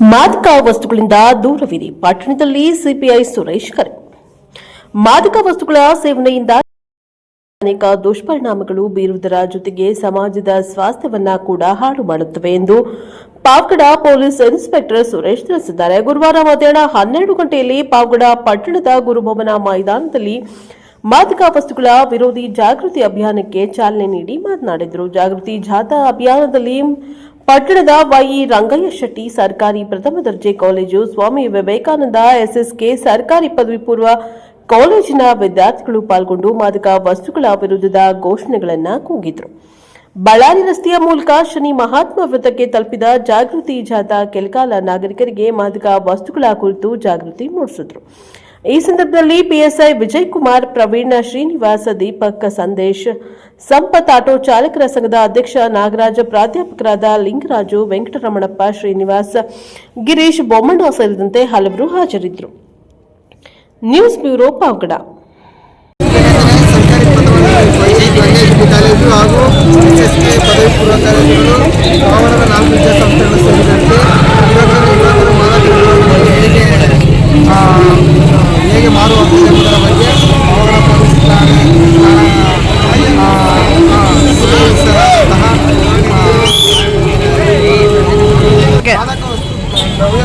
ಮಾದಕ ವಸ್ತುಗಳಿಂದ ದೂರವಿರಿ. ಪಟ್ಟಣದಲ್ಲಿ ಸಿಪಿಐ ಸುರೇಶ್ ಕರೆ. ಮಾದಕ ವಸ್ತುಗಳ ಸೇವನೆಯಿಂದ ಅನೇಕ ದುಷ್ಪರಿಣಾಮಗಳು ಬೀರುವುದರ ಜೊತೆಗೆ ಸಮಾಜದ ಸ್ವಾಸ್ಥ್ಯವನ್ನ ಕೂಡ ಹಾಳು ಮಾಡುತ್ತವೆ ಎಂದು ಪಾವಗಡ ಪೊಲೀಸ್ ಇನ್ಸ್ಪೆಕ್ಟರ್ ಸುರೇಶ್ ತಿಳಿಸಿದ್ದಾರೆ. ಗುರುವಾರ ಮಧ್ಯಾಹ್ನ ಹನ್ನೆರಡು ಗಂಟೆಯಲ್ಲಿ ಪಾವಗಡ ಪಟ್ಟಣದ ಗುರುಭವನ ಮೈದಾನದಲ್ಲಿ ಮಾದಕ ವಸ್ತುಗಳ ವಿರೋಧಿ ಜಾಗೃತಿ ಅಭಿಯಾನಕ್ಕೆ ಚಾಲನೆ ನೀಡಿ ಮಾತನಾಡಿದರು. ಜಾಗೃತಿ ಜಾಥಾ ಅಭಿಯಾನದಲ್ಲಿ ಪಟ್ಟಣದ ವೈಇ ರಂಗಯ್ಯ ಶೆಟ್ಟಿ ಸರ್ಕಾರಿ ಪ್ರಥಮ ದರ್ಜೆ ಕಾಲೇಜು ಸ್ವಾಮಿ ವಿವೇಕಾನಂದ ಎಸ್ಎಸ್ಕೆ ಸರ್ಕಾರಿ ಪದವಿ ಪೂರ್ವ ಕಾಲೇಜಿನ ವಿದ್ಯಾರ್ಥಿಗಳು ಪಾಲ್ಗೊಂಡು ಮಾದಕ ವಸ್ತುಗಳ ವಿರುದ್ಧದ ಘೋಷಣೆಗಳನ್ನು ಕೂಗಿದ್ರು. ಬಳ್ಳಾರಿ ರಸ್ತೆಯ ಮೂಲಕ ಶನಿ ಮಹಾತ್ಮ ವೃತ್ತಕ್ಕೆ ತಲುಪಿದ ಜಾಗೃತಿ ಜಾಥಾ ಕೆಲಕಾಲ ನಾಗರಿಕರಿಗೆ ಮಾದಕ ವಸ್ತುಗಳ ಕುರಿತು ಜಾಗೃತಿ ಮೂಡಿಸಿದ್ರು. ಈ ಸಂದರ್ಭದಲ್ಲಿ ಪಿಎಸ್ಐ ವಿಜಯ್ ಕುಮಾರ್ ಪ್ರವೀಣ್ ಶ್ರೀನಿವಾಸ, ದೀಪಕ್ ಸಂದೇಶ್, ಸಂಪತ್ ಆಟೋ ಚಾಲಕರ ಸಂಘದ ಅಧ್ಯಕ್ಷ ನಾಗರಾಜ, ಪ್ರಾಧ್ಯಾಪಕರಾದ ಲಿಂಗರಾಜು, ವೆಂಕಟರಮಣಪ್ಪ, ಶ್ರೀನಿವಾಸ್, ಗಿರೀಶ್ ಬೊಮ್ಮಣ್ಣ ಸೇರಿದಂತೆ ಹಲವರು ಹಾಜರಿದ್ದರು. News bureau Pavagada.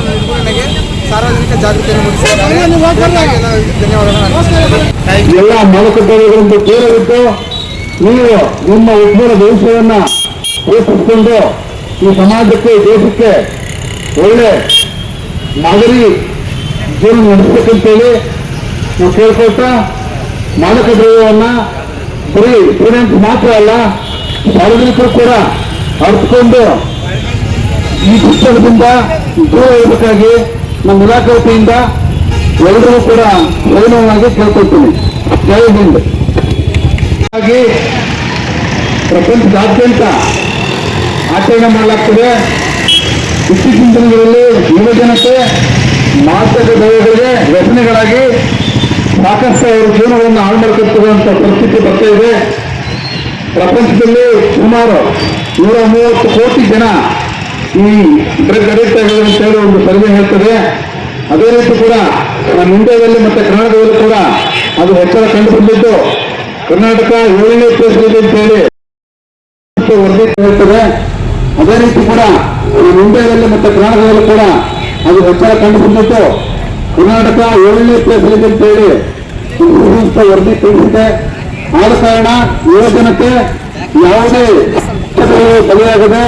ನಿರ್ಮೂಲನೆಗೆ ಸಾರ್ವಜನಿಕ ಜಾಗೃತಿಯನ್ನು ಮೂಡಿಸಿದ್ದಾರೆ ಎಲ್ಲ ಮಾರುಕಟ್ಟೆಗಳಿಂದ ದೂರವಿದ್ದು ನೀವು ನಿಮ್ಮ ಉಜ್ವಲ ಭವಿಷ್ಯವನ್ನ ರೂಪಿಸಿಕೊಂಡು ಈ ಸಮಾಜಕ್ಕೆ, ದೇಶಕ್ಕೆ ಒಳ್ಳೆ ಮಾದರಿ ಜೀವನ ನಡೆಸಬೇಕಂತೇಳಿ ನಾವು ಕೇಳ್ಕೊಳ್ತಾ ಮಾದಕ ದ್ರವ್ಯವನ್ನ ಬರೀ ಸ್ಟೂಡೆಂಟ್ಸ್ ಮಾತ್ರ ಅಲ್ಲ, ಸಾರ್ವಜನಿಕರು ಕೂಡ ಅರ್ಥಕೊಂಡು ಈ ಪುಸ್ತಕದಿಂದ ದೂರ ಇರಬೇಕಾಗಿ ನಮ್ಮ ಇಲಾಖೆ ವತಿಯಿಂದ ಎಲ್ಲರೂ ಕೂಡ ಮೌನವಾಗಿ ಕೇಳ್ಕೊಳ್ತೀನಿ. ಜೈ ಹಿಂದ್. ಹಾಗಾಗಿ ಪ್ರಪಂಚದಾದ್ಯಂತ ಆಚರಣೆ ಮಾಡಲಾಗ್ತದೆ. ಇತ್ತೀಚಿನ ದಿನಗಳಲ್ಲಿ ಯುವಜನತೆ ಮಾದಕ ದ್ರವ್ಯಗಳಿಗೆ ವ್ಯಸನೆಗಳಾಗಿ ಸಾಕಷ್ಟು ಅವರ ಜೀವನವನ್ನು ಹಾಳು ಮಾಡ್ಕೊಳ್ತಿರುವಂತ ಪರಿಸ್ಥಿತಿ ಬರ್ತಾ ಇದೆ. ಪ್ರಪಂಚದಲ್ಲಿ ಸುಮಾರು ನೂರ ಮೂವತ್ತು ಕೋಟಿ ಜನ ಈ ಡ್ರಗ್ ಅಡಿಕ್ಟ್ ಆಗಿದೆ ಅಂತ ಹೇಳಿ ಒಂದು ಸರ್ವೆ ಹೇಳ್ತದೆ. ಅದೇ ರೀತಿ ಕೂಡ ನಮ್ಮ ಇಂಡಿಯಾದಲ್ಲಿ ಮತ್ತೆ ಕರ್ನಾಟಕದಲ್ಲಿ ಕೂಡ ಅದು ಹೆಚ್ಚಳ ಕಂಡುಕೊಂಡಿದ್ದು ಕರ್ನಾಟಕ ಏಳನೇ ಪ್ಲೇಸ್ನಲ್ಲಿ ಅಂತ ಹೇಳಿ ವರದಿ ಹೇಳ್ತದೆ. ಅದೇ ರೀತಿ ಕೂಡ ನಮ್ಮ ಇಂಡಿಯಾದಲ್ಲಿ ಮತ್ತೆ ಕರ್ನಾಟಕದಲ್ಲಿ ಕೂಡ ಅದು ಹೆಚ್ಚಳ ಕಂಡುಕೊಂಡಿದ್ದು ಕರ್ನಾಟಕ ಏಳನೇ ಪ್ಲೇಸ್ನಲ್ಲಿ ಅಂತ ಹೇಳಿ ವರದಿ ತಿಳಿಸಿದೆ ಆದ ಕಾರಣ ಯುವಜನಕ್ಕೆ ಯಾವುದೇ ಬಲಿಯಾಗದೆ